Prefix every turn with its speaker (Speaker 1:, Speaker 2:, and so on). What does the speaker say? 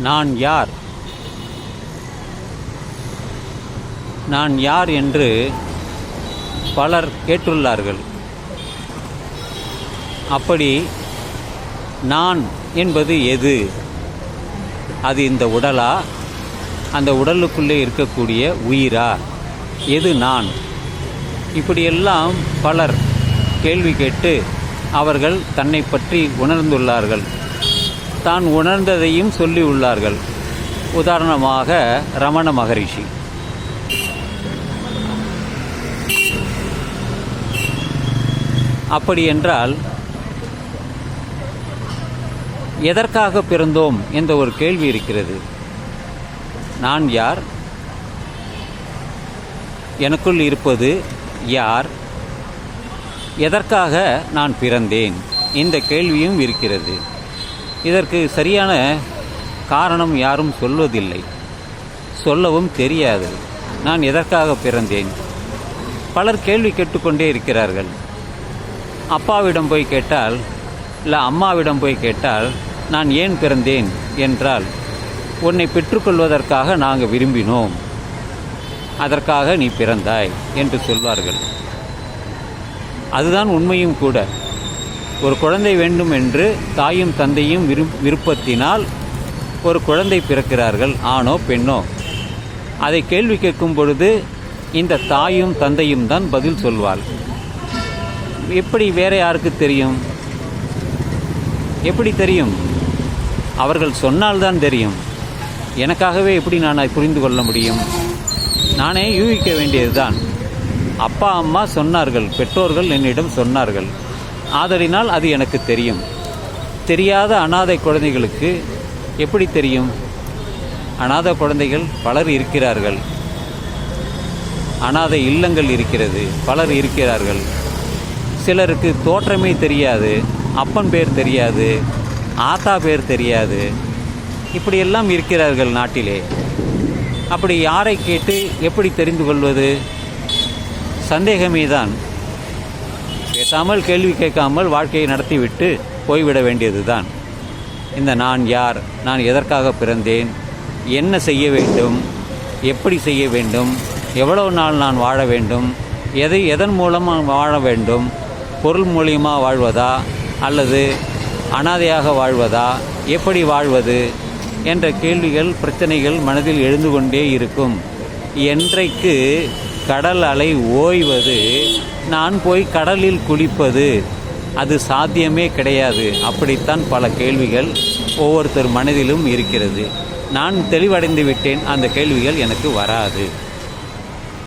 Speaker 1: நான் யார்? நான் யார் என்று பலர் கேட்டுள்ளார்கள். அப்படி நான் என்பது எது? அது இந்த உடலா? அந்த உடலுக்குள்ளே இருக்கக்கூடிய உயிரா? எது நான்? இப்படியெல்லாம் பலர் கேள்வி கேட்டு அவர்கள் தன்னை பற்றி உணர்ந்துள்ளார்கள். தான் உணர்ந்ததையும் சொல்லியுள்ளார்கள் உதாரணமாக ரமண மகரிஷி. அப்படி என்றால் எதற்காக பிறந்தோம் என்ற ஒரு கேள்வி இருக்கிறது. நான் யார்? எனக்குள் இருப்பது யார்? எதற்காக நான் பிறந்தேன்? இந்த கேள்வியும் இருக்கிறது. இதற்கு சரியான காரணம் யாரும் சொல்வதில்லை. சொல்லவும் தெரியாது. நான் எதற்காக பிறந்தேன்? பலர் கேள்வி கேட்டுக்கொண்டே இருக்கிறார்கள். அப்பாவிடம் போய் கேட்டால் இல்லை அம்மாவிடம் போய் கேட்டால் நான் ஏன் பிறந்தேன் என்றால் உன்னை பெற்றுக்கொள்வதற்காக நாங்கள் விரும்பினோம். அதற்காக நீ பிறந்தாய் என்று சொல்வார்கள். அதுதான் உண்மையும் கூட. ஒரு குழந்தை வேண்டும் என்று தாயும் தந்தையும் விரும் விருப்பத்தினால் ஒரு குழந்தை பிறக்கிறார்கள் ஆணோ பெண்ணோ? அதை கேள்வி கேட்கும் பொழுது இந்த தாயும் தந்தையும் தான் பதில் சொல்வாள். எப்படி வேற யாருக்கு தெரியும்? எப்படி தெரியும்? அவர்கள் சொன்னால்தான் தெரியும். எனக்காகவே எப்படி நான் அதை புரிந்து கொள்ள முடியும்? நானே யூகிக்க வேண்டியதுதான். அப்பா அம்மா சொன்னார்கள் பெற்றோர்கள் என்னிடம் சொன்னார்கள். ஆதலினால் அது எனக்கு தெரியும். தெரியாத அனாதை குழந்தைகளுக்கு எப்படி தெரியும்? அனாதை குழந்தைகள் பலர் இருக்கிறார்கள். அனாதை இல்லங்கள் இருக்கிறது பலர் இருக்கிறார்கள். சிலருக்கு தோற்றமே தெரியாது அப்பன் பேர் தெரியாது ஆத்தா பேர் தெரியாது. இப்படியெல்லாம் இருக்கிறார்கள் நாட்டிலே. அப்படி யாரை கேட்டு எப்படி தெரிந்து கொள்வது? சந்தேகமே தான் பேசாமல் கேள்வி கேட்காமல் வாழ்க்கையை நடத்திவிட்டு போய்விட வேண்டியதுதான். இந்த நான் யார்? நான் எதற்காக பிறந்தேன்? என்ன செய்ய வேண்டும்? எப்படி செய்ய வேண்டும்? எவ்வளவு நாள் நான் வாழ வேண்டும்? எதை எதன் மூலம் வாழ வேண்டும்? பொருள் மூலியமாக வாழ்வதா? அல்லது அனாதையாக வாழ்வதா? எப்படி வாழ்வது? என்ற கேள்விகள் பிரச்சனைகள் மனதில் எழுந்து கொண்டே இருக்கும். என்றைக்கு கடல் அலை ஓய்வது நான் போய் கடலில் குளிப்பது அது சாத்தியமே கிடையாது. அப்படித்தான் பல கேள்விகள் ஒவ்வொருத்தர் மனதிலும் இருக்கிறது. நான் தெளிவடைந்து விட்டேன் அந்த கேள்விகள் எனக்கு வராது.